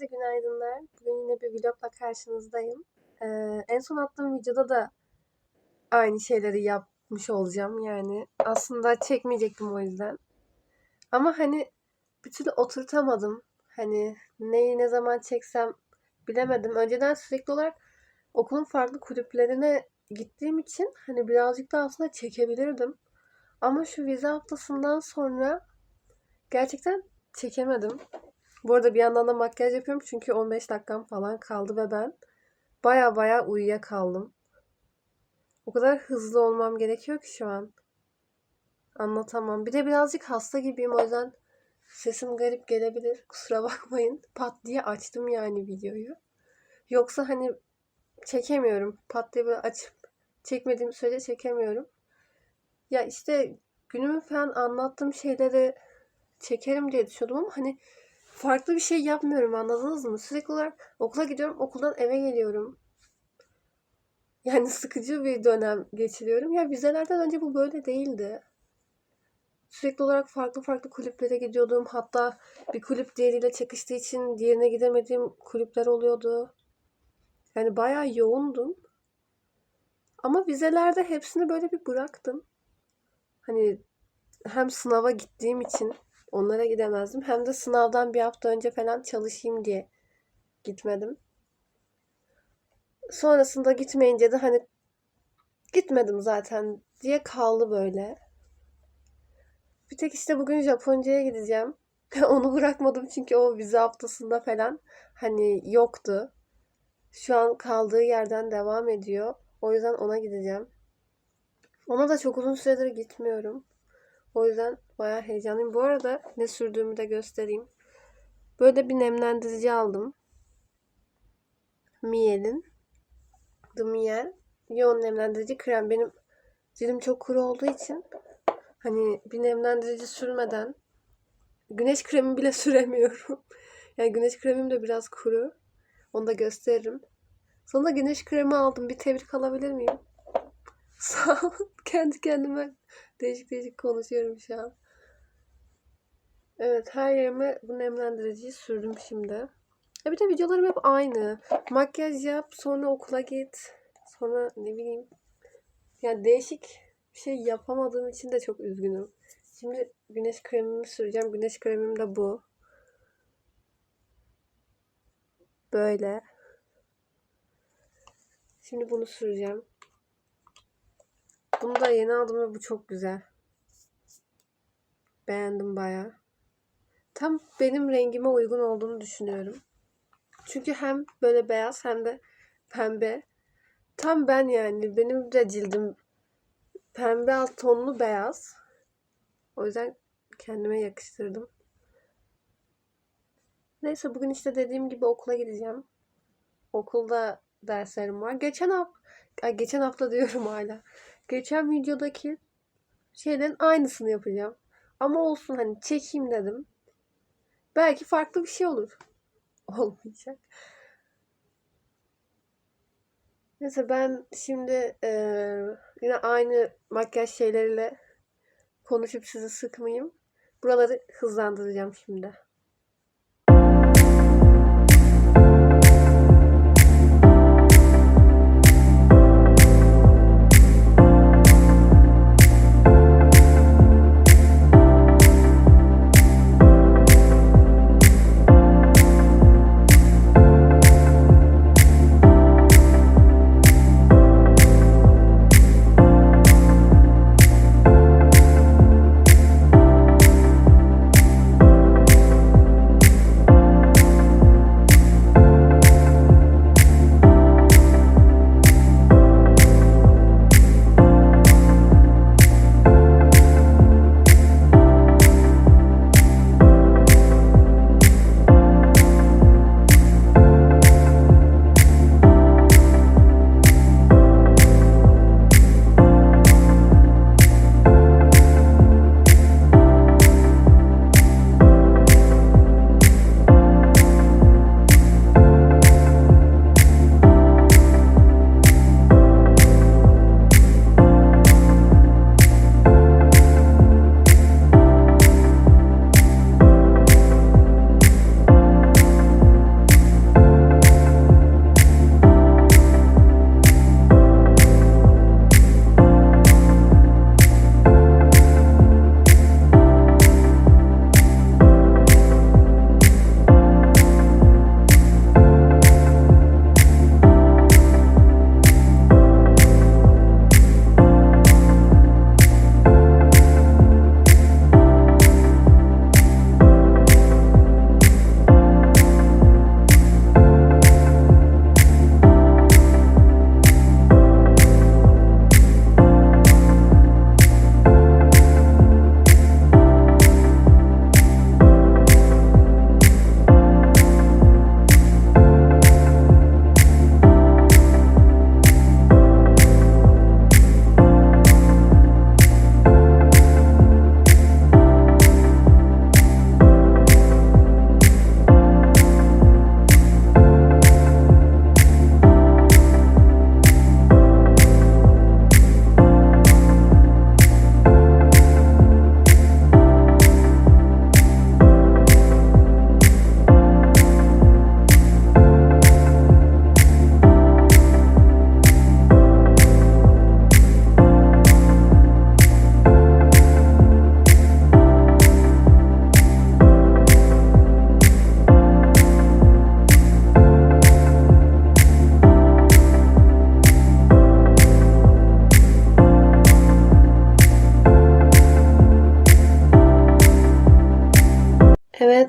Herkese günaydınlar. Bugün yine bir vlogla karşınızdayım. Ee, en son attığım videoda da aynı şeyleri yapmış olacağım yani. Aslında çekmeyecektim o yüzden. Ama hani bir türlü oturtamadım. Hani neyi ne zaman çeksem bilemedim. Önceden sürekli olarak okulun farklı kulüplerine gittiğim için hani birazcık da aslında çekebilirdim. Ama şu vize haftasından sonra gerçekten çekemedim. Bu arada bir yandan da makyaj yapıyorum çünkü 15 dakikam falan kaldı ve ben baya baya uyuyakaldım. O kadar hızlı olmam gerekiyor ki şu an. Anlatamam. Bir de birazcık hasta gibiyim o yüzden sesim garip gelebilir. Kusura bakmayın. Pat diye açtım yani videoyu. Yoksa hani çekemiyorum. Pat diye böyle açıp çekmediğim sürece çekemiyorum. Ya işte günümü falan anlattığım şeyleri çekerim diye düşünüyordum ama hani farklı bir şey yapmıyorum anladınız mı? Sürekli olarak okula gidiyorum, okuldan eve geliyorum. Yani sıkıcı bir dönem geçiriyorum. Ya vizelerden önce bu böyle değildi. Sürekli olarak farklı farklı kulüplere gidiyordum. Hatta bir kulüp diğeriyle çakıştığı için diğerine gidemediğim kulüpler oluyordu. Yani bayağı yoğundum. Ama vizelerde hepsini böyle bir bıraktım. Hani hem sınava gittiğim için onlara gidemezdim. Hem de sınavdan bir hafta önce falan çalışayım diye gitmedim. Sonrasında gitmeyince de hani gitmedim zaten diye kaldı böyle. Bir tek işte bugün Japonca'ya gideceğim. Onu bırakmadım çünkü o vize haftasında falan hani yoktu. Şu an kaldığı yerden devam ediyor. O yüzden ona gideceğim. Ona da çok uzun süredir gitmiyorum. O yüzden bayağı heyecanlıyım. Bu arada ne sürdüğümü de göstereyim. Böyle bir nemlendirici aldım. Miel'in. The Miel. Yoğun nemlendirici krem. Benim cildim çok kuru olduğu için hani bir nemlendirici sürmeden güneş kremi bile süremiyorum. Yani güneş kremim de biraz kuru. Onu da gösteririm. Sonra güneş kremi aldım. Bir tebrik alabilir miyim? Sağ ol. Kendi kendime değişik değişik konuşuyorum şu an. Evet her yerime bu nemlendiriciyi sürdüm şimdi. E bir de videolarım hep aynı. Makyaj yap, sonra okula git. Sonra ne bileyim. Yani değişik bir şey yapamadığım için de çok üzgünüm. Şimdi güneş kremimi süreceğim. Güneş kremim de bu. Böyle. Şimdi bunu süreceğim. Bunu da yeni aldım ve bu çok güzel. Beğendim baya. Tam benim rengime uygun olduğunu düşünüyorum. Çünkü hem böyle beyaz hem de pembe. Tam ben yani. Benim de cildim pembe alt tonlu beyaz. O yüzden kendime yakıştırdım. Neyse bugün işte dediğim gibi okula gideceğim. Okulda derslerim var. Geçen hafta, geçen hafta diyorum hala. Geçen videodaki şeylerin aynısını yapacağım. Ama olsun hani çekeyim dedim. Belki farklı bir şey olur. Olmayacak. Neyse ben şimdi e, yine aynı makyaj şeyleriyle konuşup sizi sıkmayayım. Buraları hızlandıracağım şimdi.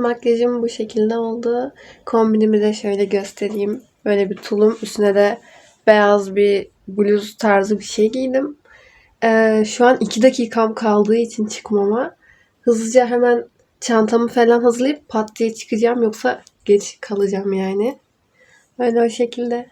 Makyajım bu şekilde oldu. Kombinimi de şöyle göstereyim. Böyle bir tulum. Üstüne de beyaz bir bluz tarzı bir şey giydim. Ee, şu an 2 dakikam kaldığı için çıkmama hızlıca hemen çantamı falan hazırlayıp pat diye çıkacağım. Yoksa geç kalacağım yani. Böyle o şekilde.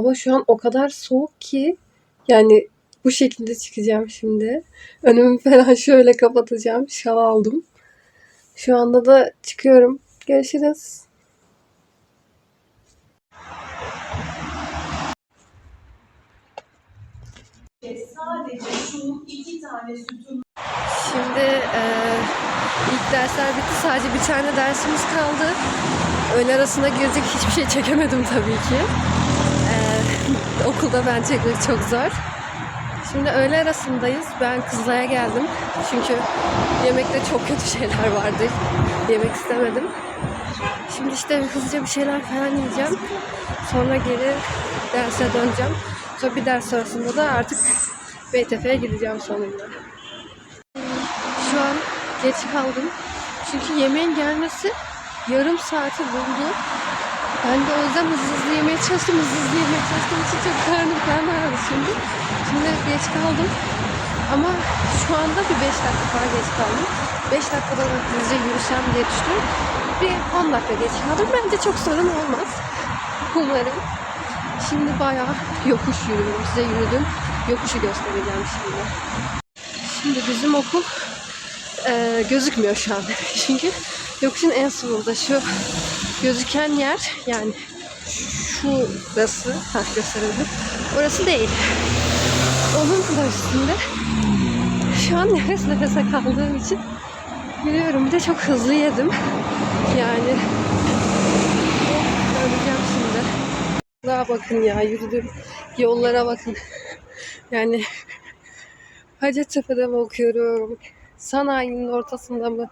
Hava şu an o kadar soğuk ki yani bu şekilde çıkacağım şimdi. Önümü falan şöyle kapatacağım. Şal aldım. Şu anda da çıkıyorum. Görüşürüz. Sadece şu iki tane sütun Şimdi eee, ilk dersler bitti. Sadece bir tane dersimiz kaldı. Öğle arasına girecek hiçbir şey çekemedim tabii ki. Okulda ben çekmek çok zor. Şimdi öğle arasındayız. Ben Kızılay'a geldim. Çünkü yemekte çok kötü şeyler vardı. Yemek istemedim. Şimdi işte hızlıca bir şeyler falan yiyeceğim. Sonra geri derse döneceğim. Sonra bir ders sonrasında da artık Beytepe'ye gideceğim sonunda. Şu an geç kaldım. Çünkü yemeğin gelmesi yarım saati buldu. Ben de o yüzden hızlı hızlı yemeye çalıştım. Hızlı hızlı yemeye çalıştığım için çok karnım karnım ağrıdı şimdi. Şimdi geç kaldım. Ama şu anda bir 5 dakika falan geç kaldım. 5 dakikada da hızlıca yürüsem diye düşündüm. Bir 10 dakika geç kaldım. Bence çok sorun olmaz. Umarım. Şimdi bayağı yokuş yürüyorum. Size yürüdüm. Yokuşu göstereceğim şimdi. Şimdi bizim okul e, gözükmüyor şu an. Çünkü yokuşun en sonunda şu gözüken yer yani şurası ha gösterebilirim. Orası değil. Onun da üstünde. Şu an nefes nefese kaldığım için yürüyorum. Bir de çok hızlı yedim. Yani öleceğim şimdi. Daha bakın ya yürüdüm. Yollara bakın. Yani Hacettepe'de mi okuyorum? Sanayinin ortasında mı?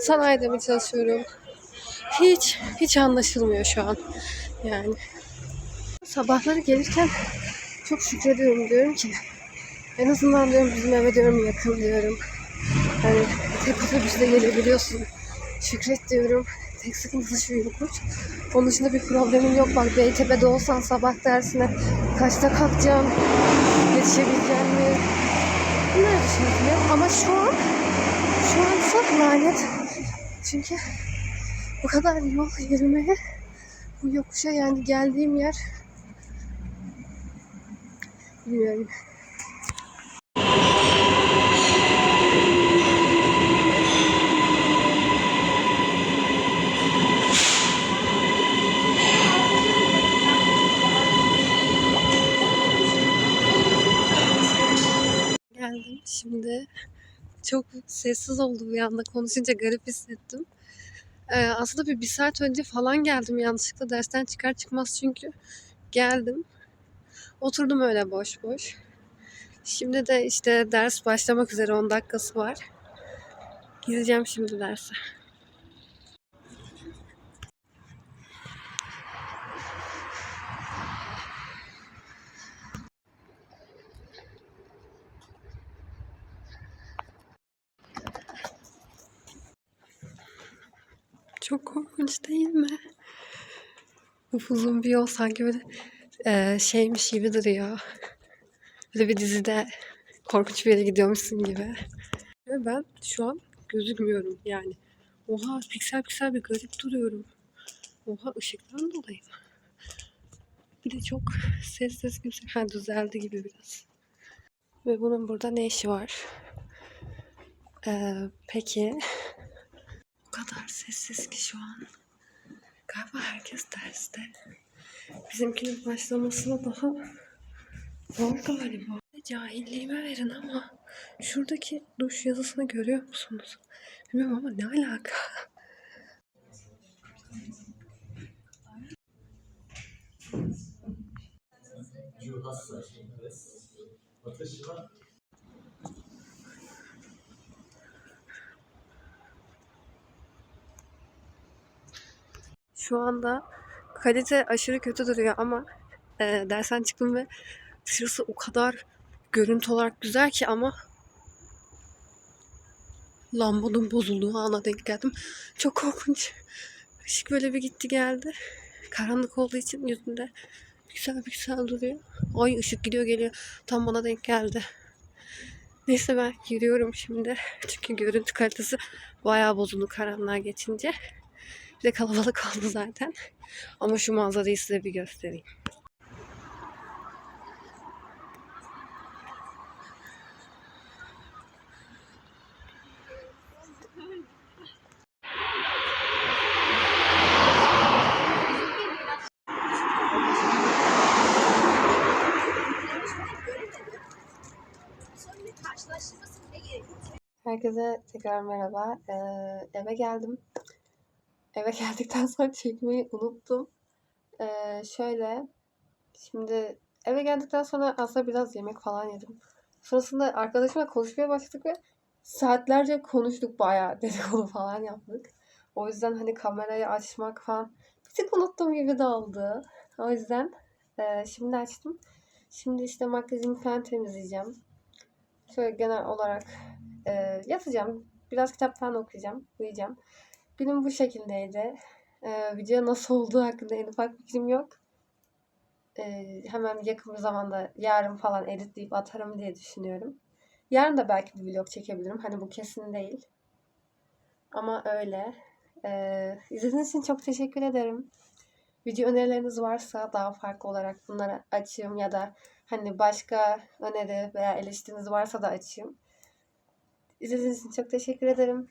Sanayide mi çalışıyorum? Hiç, hiç anlaşılmıyor şu an. Yani. Sabahları gelirken çok şükrediyorum diyorum ki en azından diyorum bizim eve diyorum yakın diyorum. Hani tek otobüste gelebiliyorsun. Şükret diyorum. Tek sıkıntısı şu yokuş. Onun dışında bir problemin yok. Bak Beytepe'de olsan sabah dersine kaçta kalkacaksın? Yetişebilecek mi? Bunları düşünüyorum. Ama şu an şu an çok lanet. Çünkü bu kadar yol yürümeye bu yokuşa yani geldiğim yer bilmiyorum. Geldim şimdi. Çok sessiz oldu bir anda. Konuşunca garip hissettim. Ee, aslında bir, bir saat önce falan geldim yanlışlıkla dersten çıkar çıkmaz çünkü geldim. Oturdum öyle boş boş. Şimdi de işte ders başlamak üzere 10 dakikası var. Gideceğim şimdi derse. Çok korkunç değil mi? Upuzun bir yol sanki böyle eee, şeymiş gibi duruyor. Böyle bir dizide korkunç bir yere gidiyormuşsun gibi. Ve ben şu an gözükmüyorum yani. Oha piksel piksel bir garip duruyorum. Oha ışıktan dolayı? Bir de çok ses ses kimse ha, düzeldi gibi biraz. Ve bunun burada ne işi var? Ee, peki kadar sessiz ki şu an. Galiba herkes derste. Bizimkinin başlamasına daha var galiba. Cahilliğime verin ama şuradaki duş yazısını görüyor musunuz? Bilmiyorum ama ne alaka? Şu anda kalite aşırı kötü duruyor ama e, dersten çıktım ve dışarısı o kadar görüntü olarak güzel ki ama lambanın bozulduğu ana denk geldim. Çok korkunç. Işık böyle bir gitti geldi. Karanlık olduğu için yüzünde güzel güzel duruyor. Ay ışık gidiyor geliyor. Tam bana denk geldi. Neyse ben yürüyorum şimdi. Çünkü görüntü kalitesi bayağı bozuldu karanlığa geçince. Bir de kalabalık oldu zaten. Ama şu manzarayı size bir göstereyim. Herkese tekrar merhaba. Ee, eve geldim. Eve geldikten sonra çekmeyi unuttum. Ee, şöyle, şimdi eve geldikten sonra aslında biraz yemek falan yedim. Sonrasında arkadaşımla konuşmaya başladık ve saatlerce konuştuk bayağı dedikodu falan yaptık. O yüzden hani kamerayı açmak falan bir tık unuttum gibi de oldu. O yüzden e, şimdi açtım. Şimdi işte makyajımı falan temizleyeceğim. Şöyle genel olarak e, yatacağım. Biraz kitap falan okuyacağım. Uyuyacağım. Günüm bu şekildeydi. Ee, video nasıl olduğu hakkında en ufak fikrim yok. Ee, hemen yakın bir zamanda yarın falan editleyip atarım diye düşünüyorum. Yarın da belki bir vlog çekebilirim. Hani bu kesin değil. Ama öyle. Ee, izlediğiniz için çok teşekkür ederim. Video önerileriniz varsa daha farklı olarak bunları açayım ya da hani başka öneri veya eleştiriniz varsa da açayım. İzlediğiniz için çok teşekkür ederim.